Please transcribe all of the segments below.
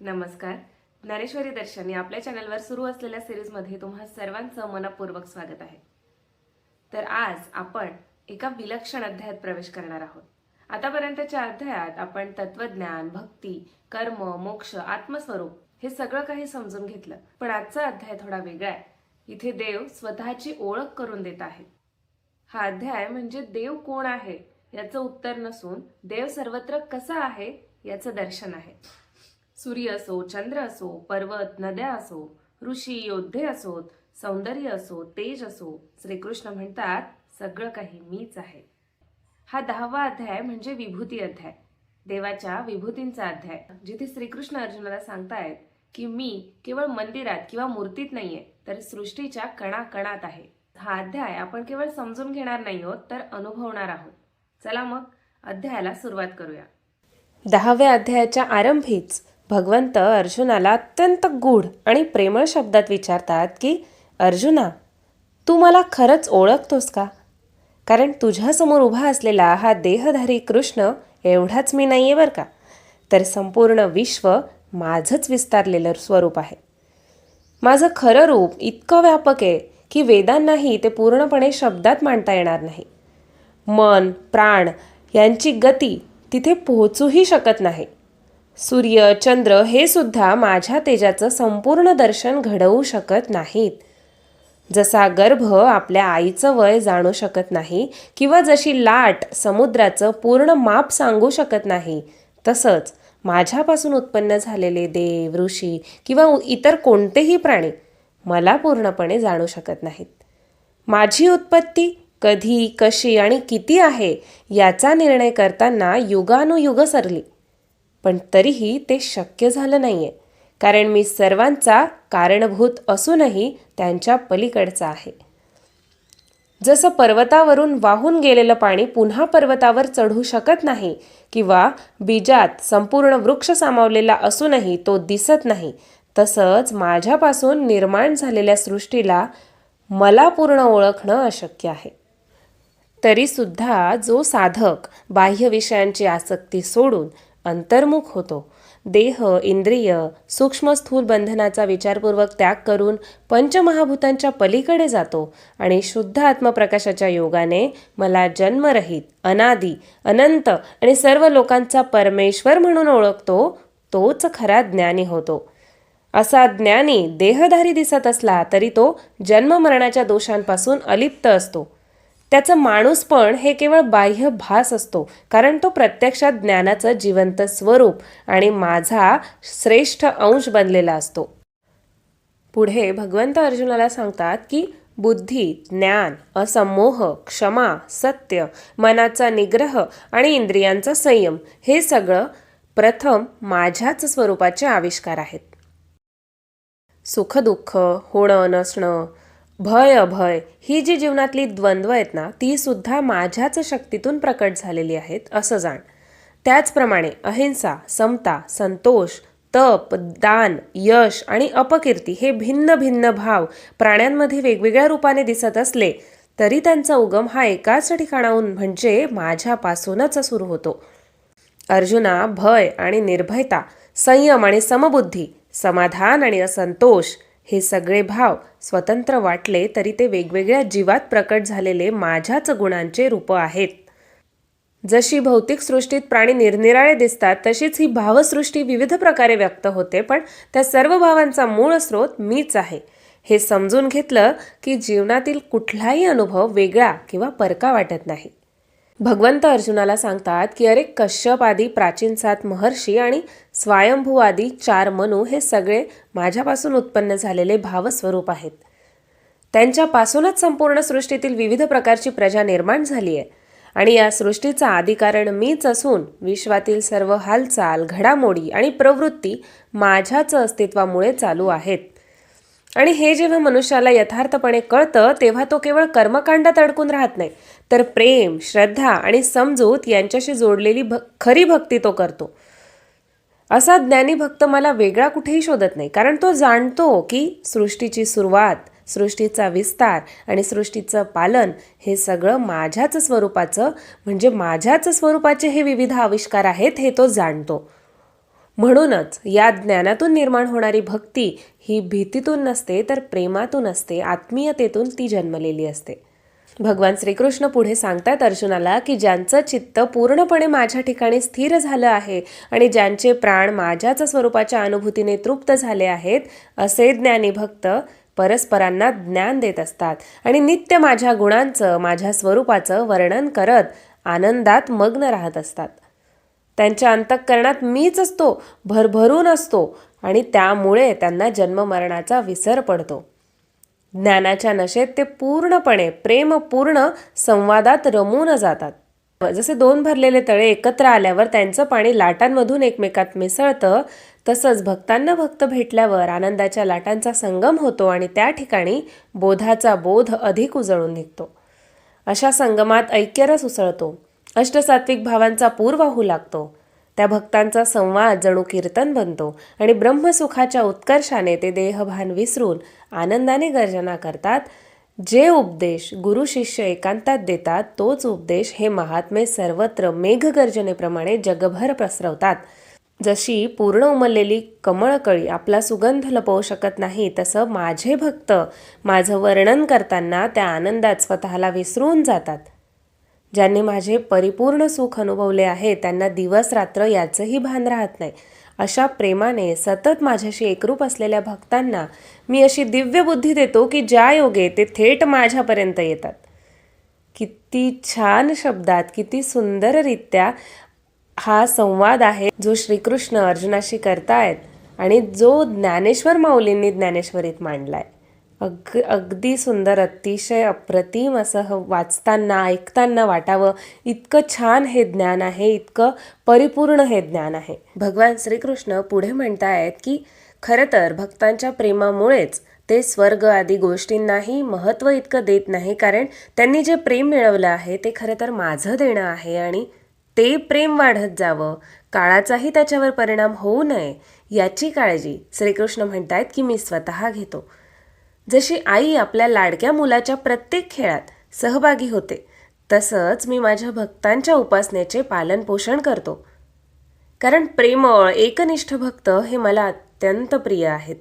नमस्कार. ज्ञानेश्वरी दर्शन या आपल्या चॅनलवर सुरू असलेल्या सिरीजमध्ये तुम्हा सर्वांचं मनपूर्वक स्वागत आहे. तर आज आपण एका विलक्षण अध्यायात प्रवेश करणार आहोत. आतापर्यंतच्या अध्यायात आपण तत्वज्ञान भक्ती कर्म मोक्ष आत्मस्वरूप हे सगळं काही समजून घेतलं. पण आजचा अध्याय थोडा वेगळा आहे. इथे देव स्वतःची ओळख करून देत आहे. हा अध्याय म्हणजे देव कोण आहे याचं उत्तर नसून देव सर्वत्र कसा आहे याचं दर्शन आहे. सूर्य असो चंद्र असो पर्वत नद्या असो ऋषी योद्धे असोत सौंदर्य असो तेज असो श्रीकृष्ण म्हणतात सगळं काही मीच आहे. हा दहावा अध्याय म्हणजे विभूती अध्याय. देवाच्या विभूतींचा अध्याय. जिथे श्रीकृष्ण अर्जुनाला सांगतायत की मी केवळ मंदिरात किंवा मूर्तीत नाहीये तर सृष्टीच्या कणाकणात आहे. हा अध्याय आपण केवळ समजून घेणार नाही आहोत तर अनुभवणार आहोत. चला मग अध्यायाला सुरुवात करूया. दहाव्या अध्यायाच्या आरंभीच भगवंत अर्जुनाला अत्यंत गूढ आणि प्रेमळ शब्दात विचारतात की अर्जुना तू मला खरंच ओळखतोस का? कारण तुझ्यासमोर उभा असलेला हा देहधारी कृष्ण एवढाच मी नाही आहे बरं का? तर संपूर्ण विश्व माझंच विस्तारलेलं स्वरूप आहे. माझं खरं रूप इतकं व्यापक आहे की वेदांनाही ते पूर्णपणे शब्दात मांडता येणार नाही. मन प्राण यांची गती तिथे पोहोचूही शकत नाही. सूर्य चंद्र हे सुद्धा माझ्या तेजाचं संपूर्ण दर्शन घडवू शकत नाहीत. जसा गर्भ आपल्या आईचं वय जाणू शकत नाही किंवा जशी लाट समुद्राचं पूर्ण माप सांगू शकत नाही तसंच माझ्यापासून उत्पन्न झालेले देव ऋषी किंवा इतर कोणतेही प्राणी मला पूर्णपणे जाणू शकत नाहीत. माझी उत्पत्ती कधी कशी आणि किती आहे याचा निर्णय करताना युगानुयुग सरली. पण तरीही ते शक्य झालं नाही आहे कारण मी सर्वांचा कारणभूत असूनही त्यांच्या पलीकडचा आहे. जसं पर्वतावरून वाहून गेलेलं पाणी पुन्हा पर्वतावर चढू शकत नाही किंवा बीजात संपूर्ण वृक्ष सामावलेला असूनही तो दिसत नाही तसंच माझ्यापासून निर्माण झालेल्या सृष्टीला मला पूर्ण ओळखणं अशक्य आहे. तरीसुद्धा जो साधक बाह्य विषयांची आसक्ती सोडून अंतर्मुख होतो. देह इंद्रिय सूक्ष्म स्थूल बंधनाचा विचारपूर्वक त्याग करून पंचमहाभूतांच्या पलीकडे जातो आणि शुद्ध आत्मप्रकाशाच्या योगाने मला जन्मरहित अनादी अनंत आणि सर्व लोकांचा परमेश्वर म्हणून ओळखतो तोच खरा ज्ञानी होतो. असा ज्ञानी देहधारी दिसत असला तरी तो जन्ममरणाच्या दोषांपासून अलिप्त असतो. त्याचं माणूसपण हे केवळ बाह्य भास असतो कारण तो प्रत्यक्षात ज्ञानाचं जिवंत स्वरूप आणि माझा श्रेष्ठ अंश बनलेला असतो. पुढे भगवंत अर्जुनाला सांगतात की बुद्धी ज्ञान असमोह क्षमा सत्य मनाचा निग्रह आणि इंद्रियांचा संयम हे सगळं प्रथम माझ्याच स्वरूपाचे आविष्कार आहेत. सुखदुःख होणं नसणं भय अभय ही जी जीवनातली द्वंद्व आहेत ना ती सुद्धा माझ्याच शक्तीतून प्रकट झालेली आहेत असं जाण. त्याचप्रमाणे अहिंसा समता संतोष तप दान यश आणि अपकीर्ती हे भिन्न भिन्न भाव प्राण्यांमध्ये वेगवेगळ्या रूपाने दिसत असले तरी त्यांचा उगम हा एकाच ठिकाणाहून म्हणजे माझ्यापासूनच सुरू होतो. अर्जुना भय आणि निर्भयता संयम आणि समबुद्धी समाधान आणि असंतोष हे सगळे भाव स्वतंत्र वाटले तरी ते वेगवेगळ्या जीवात प्रकट झालेले माझ्याच गुणांचे रूप आहेत. जशी भौतिक सृष्टीत प्राणी निरनिराळे दिसतात तशीच ही भावसृष्टी विविध प्रकारे व्यक्त होते पण त्या सर्व भावांचा मूळ स्रोत मीच आहे. हे समजून घेतलं की जीवनातील कुठलाही अनुभव वेगळा किंवा परका वाटत नाही. भगवंत अर्जुनाला सांगतात की अरे कश्यप आदी प्राचीन सात महर्षी आणि स्वयंभू आदी चार मनू हे सगळे माझ्यापासून उत्पन्न झालेले भावस्वरूप आहेत. त्यांच्यापासूनच संपूर्ण सृष्टीतील विविध प्रकारची प्रजा निर्माण झाली आहे. आणि या सृष्टीचा आदिकारण मीच असून विश्वातील सर्व हालचाल घडामोडी आणि प्रवृत्ती माझ्याच अस्तित्वामुळे चालू आहेत. आणि हे जेव्हा मनुष्याला यथार्थपणे कळतं तेव्हा तो केवळ कर्मकांडात अडकून राहत नाही तर प्रेम श्रद्धा आणि समजूत यांच्याशी जोडलेली भ खरी भक्ती तो करतो. असा ज्ञानी भक्त मला वेगळा कुठेही शोधत नाही कारण तो जाणतो की सृष्टीची सुरुवात सृष्टीचा विस्तार आणि सृष्टीचं पालन हे सगळं माझ्याच स्वरूपाचं म्हणजे माझ्याच स्वरूपाचे हे विविध आविष्कार आहेत हे तो जाणतो. म्हणूनच या ज्ञानातून निर्माण होणारी भक्ती ही भीतीतून नसते तर प्रेमातून असते आत्मीयतेतून ती जन्मलेली असते. भगवान श्रीकृष्ण पुढे सांगतात अर्जुनाला की ज्यांचं चित्त पूर्णपणे माझ्या ठिकाणी स्थिर झालं आहे आणि ज्यांचे प्राण माझ्याच स्वरूपाच्या अनुभूतीने तृप्त झाले आहेत असे ज्ञानी भक्त परस्परांना ज्ञान देत असतात आणि नित्य माझ्या गुणांचं माझ्या स्वरूपाचं वर्णन करत आनंदात मग्न राहत असतात. त्यांच्या अंतःकरणात मीच असतो भरभरून असतो आणि त्यामुळे त्यांना जन्ममरणाचा विसर पडतो. ज्ञानाच्या नशेत ते पूर्णपणे प्रेमपूर्ण संवादात रमून जातात. जसे दोन भरलेले तळे एकत्र आल्यावर त्यांचं पाणी लाटांमधून एकमेकात मिसळतं तसंच भक्तांना भक्त भेटल्यावर आनंदाच्या लाटांचा संगम होतो आणि त्या ठिकाणी बोधाचा बोध अधिक उजळून निघतो. अशा संगमात ऐक्यरस उसळतो. अष्टसात्विक भावांचा पूर वाहू लागतो. त्या भक्तांचा संवाद जणू कीर्तन बनतो आणि ब्रह्मसुखाच्या उत्कर्षाने ते देहभान विसरून आनंदाने गर्जना करतात. जे उपदेश गुरु शिष्य एकांतात देतात तोच उपदेश हे महात्मे सर्वत्र मेघगर्जनेप्रमाणे जगभर पसरवतात. जशी पूर्ण उमललेली कमळकळी आपला सुगंध लपवू शकत नाही तसं माझे भक्त माझं वर्णन करताना त्या आनंदात स्वतःला विसरून जातात. ज्यांनी माझे परिपूर्ण सुख अनुभवले आहे त्यांना दिवस रात्र याचंही भान राहत नाही. अशा प्रेमाने सतत माझ्याशी एकरूप असलेल्या भक्तांना मी अशी दिव्य बुद्धी देतो की ज्या योगे ते थेट माझ्यापर्यंत येतात. किती छान शब्दात किती सुंदररित्या हा संवाद आहे जो श्रीकृष्ण अर्जुनाशी करतायत आणि जो ज्ञानेश्वर माऊलींनी ज्ञानेश्वरीत मांडलाय. अग अगदी सुंदर अतिशय अप्रतिम असं ह- वाचताना ऐकताना वाटावं. इतकं छान हे ज्ञान आहे इतकं परिपूर्ण हे ज्ञान आहे. भगवान श्रीकृष्ण पुढे म्हणतायत की खरं तर भक्तांच्या प्रेमामुळेच ते स्वर्ग आदी गोष्टींनाही महत्त्व इतकं देत नाही कारण त्यांनी जे प्रेम मिळवलं आहे ते खरं तर माझं देणं आहे आणि ते प्रेम वाढत जावं. काळाचाही त्याच्यावर परिणाम होऊ नये याची काळजी श्रीकृष्ण म्हणतायत की मी स्वतः घेतो. जशी आई आपल्या लाडक्या मुलाच्या प्रत्येक खेळात सहभागी होते तसंच मी माझ्या भक्तांच्या उपासनेचे पालनपोषण करतो. कारण प्रेमळ एकनिष्ठ भक्त हे मला अत्यंत प्रिय आहेत.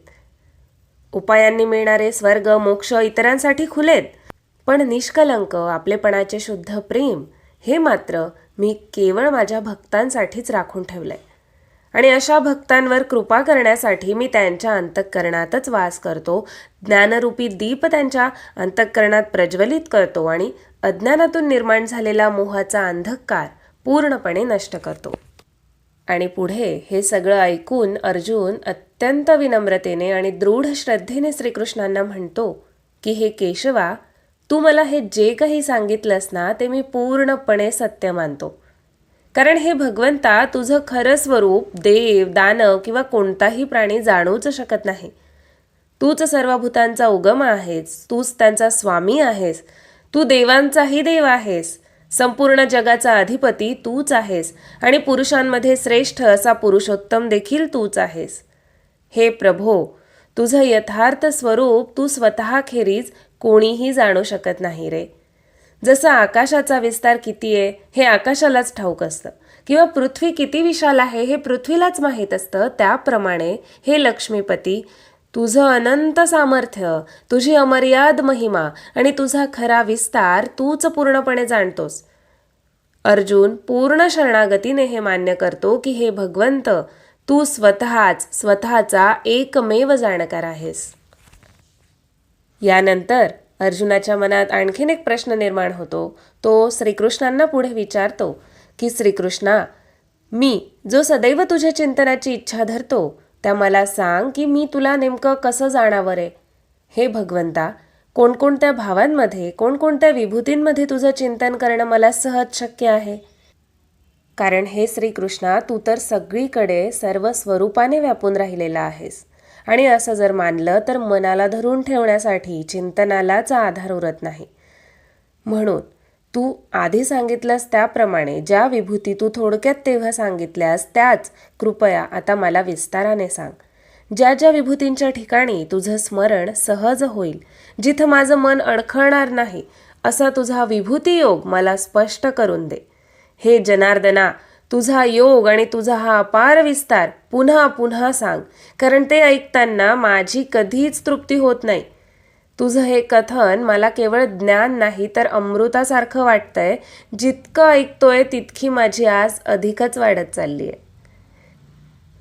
उपायांनी मिळणारे स्वर्ग मोक्ष इतरांसाठी खुलेत पण निष्कलंक आपलेपणाचे शुद्ध प्रेम हे मात्र मी केवळ माझ्या भक्तांसाठीच राखून ठेवलंय. आणि अशा भक्तांवर कृपा करण्यासाठी मी त्यांच्या अंतःकरणातच वास करतो. ज्ञानरूपी दीप त्यांच्या अंतःकरणात प्रज्वलित करतो आणि अज्ञानातून निर्माण झालेला मोहाचा अंधकार पूर्णपणे नष्ट करतो. आणि पुढे हे सगळं ऐकून अर्जुन अत्यंत विनम्रतेने आणि दृढ श्रद्धेने श्रीकृष्णांना म्हणतो की हे केशवा तू मला हे जे काही सांगितलंस ना ते मी पूर्णपणे सत्य मानतो. कारण हे भगवंता तुझं खरं स्वरूप देव दानव किंवा कोणताही प्राणी जाणूच शकत नाही. तूच सर्व भूतांचा उगम आहेस तूच त्यांचा स्वामी आहेस तू देवांचाही देव आहेस संपूर्ण जगाचा अधिपती तूच आहेस आणि पुरुषांमध्ये श्रेष्ठ असा पुरुषोत्तम देखील तूच आहेस. हे प्रभो तुझं यथार्थ स्वरूप तू स्वतःखेरीज कोणीही जाणू शकत नाही रे. जसं आकाशाचा विस्तार किती आहे हे आकाशालाच ठाऊक असतं. किंवा पृथ्वी किती विशाल आहे हे पृथ्वीलाच माहीत असतं. त्याप्रमाणे हे लक्ष्मीपती तुझं अनंत सामर्थ्य तुझी अमर्याद महिमा आणि तुझा खरा विस्तार तूच पूर्णपणे जाणतोस. अर्जुन पूर्ण शरणागतीने हे मान्य करतो की हे भगवंत तू स्वतःच स्वतःचा एकमेव जाणकार आहेस. यानंतर अर्जुनाच्या मनात आणखीन एक प्रश्न निर्माण होतो. तो श्रीकृष्णांना पुढे विचारतो की श्रीकृष्णा मी जो सदैव तुझ्या चिंतनाची इच्छा धरतो त्या मला सांग की मी तुला नेमकं कसं जाणावं रे? हे भगवंता कोणकोणत्या भावांमध्ये कोणकोणत्या विभूतींमध्ये तुझं चिंतन करणं मला सहज शक्य आहे? कारण हे श्रीकृष्णा तू तर सगळीकडे सर्व स्वरूपाने व्यापून राहिलेला आहेस. आणि असं जर मानलं तर मनाला धरून ठेवण्यासाठी चिंतनालाच आधार उरत नाही. म्हणून तू आधी सांगितलंस त्याप्रमाणे ज्या विभूती तू थोडक्यात तेव्हा सांगितल्यास त्याच कृपया आता मला विस्ताराने सांग. ज्या ज्या विभूतींच्या ठिकाणी तुझं स्मरण सहज होईल जिथं माझं मन अडखळणार नाही असा तुझा विभूती योग मला स्पष्ट करून दे. हे जनार्दना तुझा योग आणि तुझा हा अपार विस्तार पुन्हा पुन्हा सांग. कारण ते ऐकताना माझी कधीच तृप्ती होत नाही. तुझं हे कथन मला केवळ ज्ञान नाही तर अमृतासारखं वाटतंय. जितकं ऐकतोय तितकी माझी आस अधिकच वाढत चालली आहे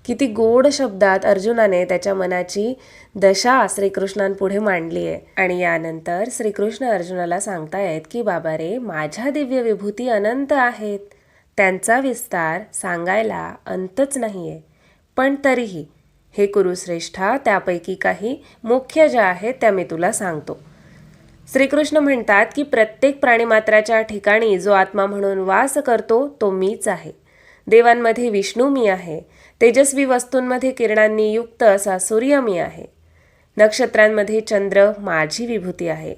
किती गोड शब्दात अर्जुनाने त्याच्या मनाची दशा श्रीकृष्णांपुढे मांडली आहे आणि यानंतर श्रीकृष्ण अर्जुनाला सांगतायत की बाबा रे माझ्या दिव्य विभूती अनंत आहेत. त्यांचा विस्तार सांगायला अंतच नाही आहे पण तरीही हे कुरुश्रेष्ठा त्यापैकी काही मुख्य ज्या आहेत त्या मी तुला सांगतो. श्रीकृष्ण म्हणतात की प्रत्येक प्राणीमात्राच्या ठिकाणी जो आत्मा म्हणून वास करतो तो मीच आहे. देवांमध्ये विष्णू मी आहे. तेजस्वी वस्तूंमध्ये किरणांनी युक्त असा सूर्य मी आहे. नक्षत्रांमध्ये चंद्र माझी विभूती आहे.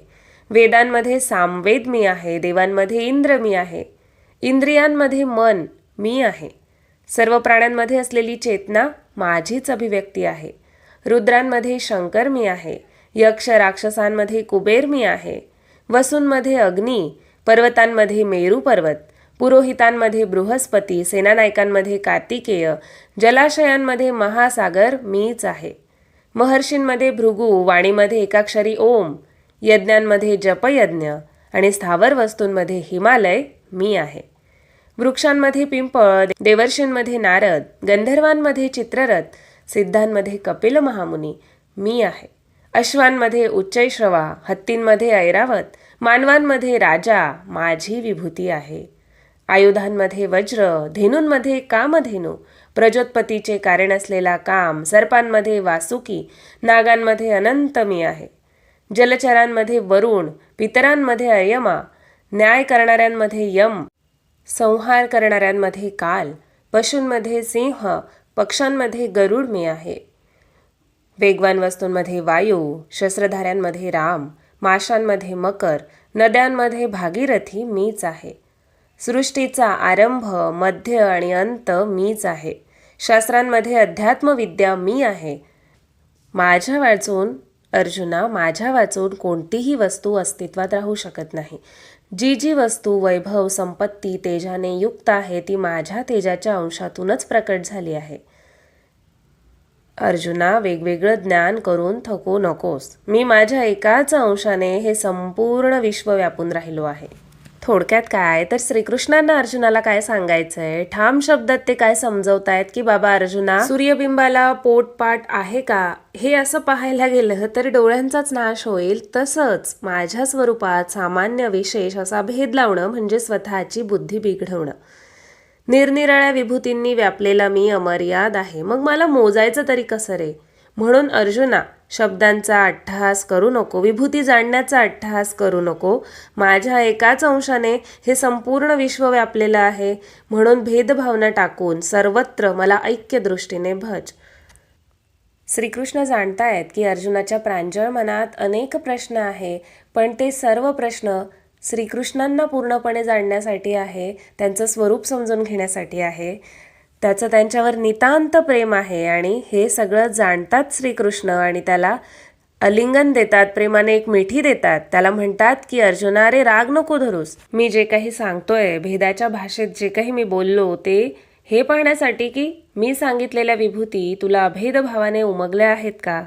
वेदांमध्ये सामवेद मी आहे. देवांमध्ये इंद्र मी आहे. इंद्रियांमध्ये मन मी आहे. सर्व प्राण्यांमध्ये असलेली चेतना माझीच अभिव्यक्ती आहे. रुद्रांमध्ये शंकर मी आहे. यक्ष राक्षसांमध्ये कुबेर मी आहे. वसूंमध्ये अग्नी पर्वतांमध्ये मेरू पर्वत पुरोहितांमध्ये बृहस्पती सेनानायकांमध्ये कार्तिकेय जलाशयांमध्ये महासागर मीच आहे. महर्षींमध्ये भृगू वाणीमध्ये एकाक्षरी ओम यज्ञांमध्ये जपयज्ञ आणि स्थावर वस्तूंमध्ये हिमालय मी आहे. वृक्षांमध्ये पिंपळ देवर्षींमध्ये नारद गंधर्वांमध्ये चित्ररथ सिद्धांमध्ये कपिल महामुनी मी आहे. अश्वांमध्ये उच्चैश्रवा हत्तींमध्ये ऐरावत मानवांमध्ये राजा माझी विभूती आहे. आयुधांमध्ये वज्र धेनूंमध्ये कामधेनू प्रजोत्पतीचे कारण असलेला काम सर्पांमध्ये वासुकी नागांमध्ये अनंत मी आहे. जलचरांमध्ये वरुण पितरांमध्ये अयमा न्याय करणाऱ्यांमध्ये यम संहार करणाऱ्यांमध्ये काल पशूंमध्ये सिंह पक्ष्यांमध्ये गरुड मी आहे. वेगवान वस्तूंमध्ये वायू शस्त्रधाऱ्यांमध्ये राम माशांमध्ये मकर नद्यांमध्ये भागीरथी मीच आहे. सृष्टीचा आरंभ मध्य आणि अंत मीच आहे. शास्त्रांमध्ये अध्यात्मविद्या मी आहे. माझ्या वाचून अर्जुना माझ्या वाचून कोणतीही वस्तू अस्तित्वात राहू शकत नाही. जी जी वस्तू वैभव संपत्ती तेजाने युक्त आहे ती माझ्या तेजाच्या अंशातूनच प्रकट झाली आहे. अर्जुना वेगवेगळं ज्ञान करून थकू नकोस. मी माझ्या एकाच अंशाने हे संपूर्ण विश्व व्यापून राहिलो आहे. थोडक्यात काय? तर श्रीकृष्णांना अर्जुनाला काय सांगायचंय? ठाम शब्दात ते काय समजवतायत की बाबा अर्जुना सूर्यबिंबाला पोटपाट आहे का? हे असं पाहायला गेलं तर डोळ्यांचाच नाश होईल. तसंच माझ्या स्वरूपात सामान्य विशेष असा भेद लावणं म्हणजे स्वतःची बुद्धी बिघडवणं. निरनिराळ्या विभूतींनी व्यापलेला मी अमर्याद आहे. मग मला मोजायचं तरी कसं रे? म्हणून अर्जुना शब्दांचा अट्टहास करू नको विभूती जाणण्याचा अट्टहास करू नको. माझ्या एकाच अंशाने हे संपूर्ण विश्व व्यापलेलं आहे. म्हणून भेदभावना टाकून सर्वत्र मला ऐक्य दृष्टीने भज. श्रीकृष्ण जाणतायत की अर्जुनाच्या प्रांजळ मनात अनेक प्रश्न आहे पण ते सर्व प्रश्न श्रीकृष्णांना पूर्णपणे जाणण्यासाठी आहे त्यांचं स्वरूप समजून घेण्यासाठी आहे. त्याचं त्यांच्यावर नितांत प्रेम आहे आणि हे सगळं जाणतात श्रीकृष्ण आणि त्याला अलिंगन देतात प्रेमाने एक मिठी देतात. त्याला म्हणतात की अर्जुना रे राग नको धरूस. मी जे काही सांगतोय भेदाच्या भाषेत जे काही मी बोललो ते हे पाहण्यासाठी की मी सांगितलेल्या विभूती तुला अभेदभावाने उमगल्या आहेत का?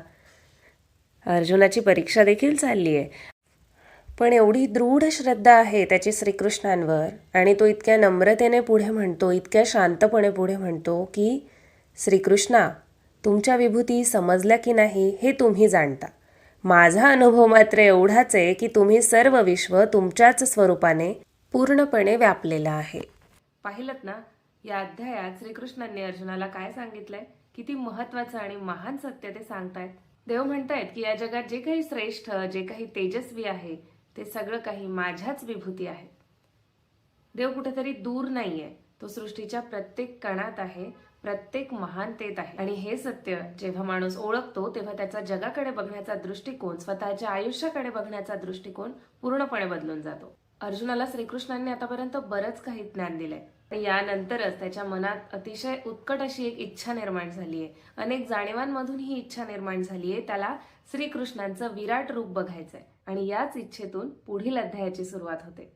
अर्जुनाची परीक्षा देखील चालली आहे पण एवढी दृढ श्रद्धा आहे त्याची श्रीकृष्णांवर आणि तो इतक्या नम्रतेने पुढे म्हणतो इतक्या शांतपणे पुढे म्हणतो की श्रीकृष्णा तुमच्या विभूती समजल्या की नाही हे तुम्ही जाणता. माझा अनुभव मात्र एवढाच आहे की तुम्ही सर्व विश्व तुमच्याच स्वरूपाने पूर्णपणे व्यापलेलं आहे. पाहिलं ना या अध्यायात श्रीकृष्णांनी अर्जुनाला काय सांगितलंय? किती महत्वाचं आणि महान सत्य ते सांगतायत. देव म्हणतायत की या जगात जे काही श्रेष्ठ जे काही तेजस्वी आहे ते सगळं काही माझ्याच विभूती आहे. देव कुठेतरी दूर नाहीये. तो सृष्टीच्या प्रत्येक कणात आहे प्रत्येक महानतेत आहे. आणि हे सत्य जेव्हा माणूस ओळखतो तेव्हा त्याचा जगाकडे बघण्याचा दृष्टिकोन स्वतःच्या आयुष्याकडे बघण्याचा दृष्टिकोन पूर्णपणे बदलून जातो. अर्जुनाला श्रीकृष्णांनी आतापर्यंत बरंच काही ज्ञान दिलंय. यानंतरच त्याच्या मनात अतिशय उत्कट अशी एक इच्छा निर्माण झाली आहे अनेक जाणीवांमधून ही इच्छा निर्माण झाली आहे त्याला श्रीकृष्णांचं विराट रूप बघायचंय. आणि याच इच्छेतून पुढील अध्यायाची सुरुवात होते.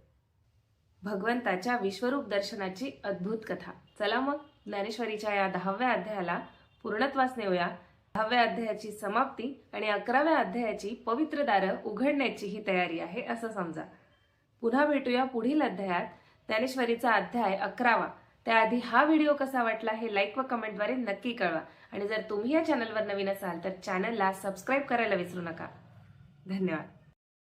भगवंताच्या विश्वरूप दर्शनाची अद्भुत कथा. चला मग ज्ञानेश्वरीच्या या दहाव्या अध्यायाला पूर्णत्वास नेऊया. दहाव्या अध्यायाची समाप्ती आणि अकराव्या अध्यायाची पवित्र दारं उघडण्याची ही तयारी आहे असं समजा. पुन्हा भेटूया पुढील अध्यायात. ज्ञानेश्वरीचा अध्याय अकरावा. त्याआधी हा व्हिडिओ कसा वाटला हे लाईक व कमेंटद्वारे नक्की कळवा. आणि जर तुम्ही या चॅनलवर नवीन असाल तर चॅनलला सबस्क्राईब करायला विसरू नका. धन्यवाद.